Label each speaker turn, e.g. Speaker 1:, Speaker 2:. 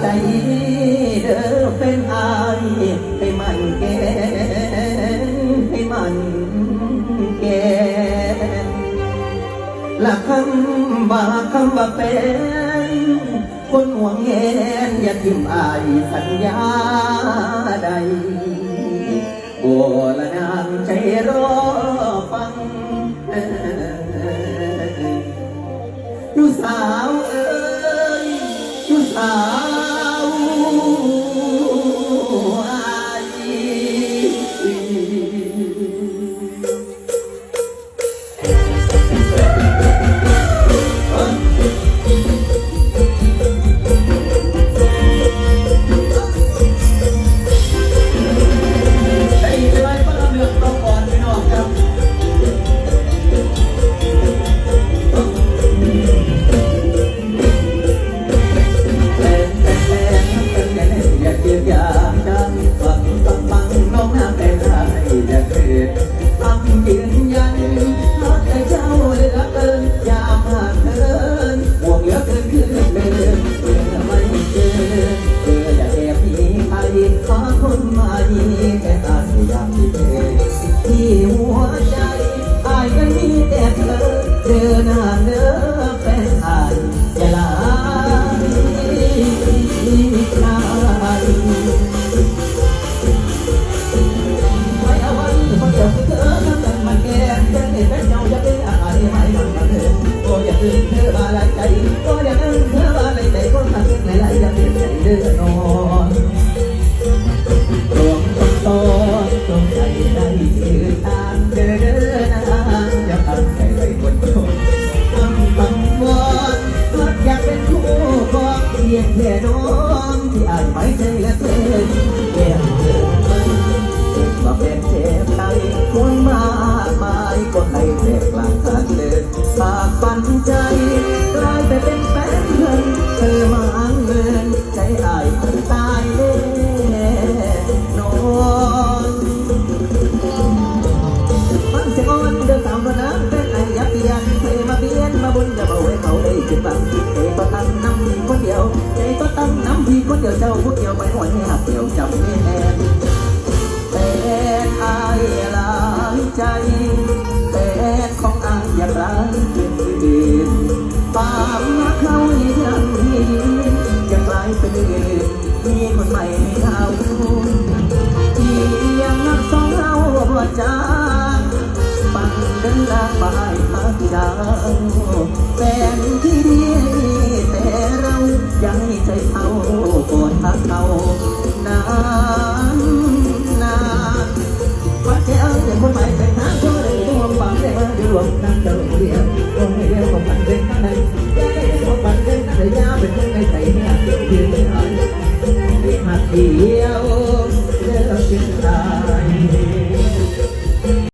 Speaker 1: ใจเด้อเป็นอายให้มันแก่ให้มันแก่ละคำบาคำบาเป็นคนหวงเห็นอย่าทิมอายสัญญาใดโบละนางใจรอฟังลูกสาวเอ๋ Ah. แค่อาสยามที่เธอที่หัวใจอายยังมีแต่เธอเจอหน้าเนื้อแฟนอายอย่าลาไม่เอาไว้คนเดียวคือเธอทำกันมันแก่เป็นเหตุเป็นเจ้าจะเป็นอะไรไม่มันมันเธอะก็อย่าตื่นเธอมาลายใจก็อย่าตื่นเธอมาลายใจก็ทำยังไงไรอย่าเปลี่ยนใจเดือดนอน ใจและเธอแก้มเธอมาเป็นเจ็บใจคนมากมายก็ให้แตกหลังทางเดิน เป็นอื่นมีคนใหม่ให้เขาที่ยังนักสองเราบ่จางปังเดินลางบายพักดาวแฟนที่ดีแต่เรายังใจเขากอดพักเขานานนานวัดเจ้าอย่างคนใหม่แต่งงานก็ได้รวมฝังได้มาได้รวมนั่งเดินเรียวของนั้นตัวเป็นข้างใน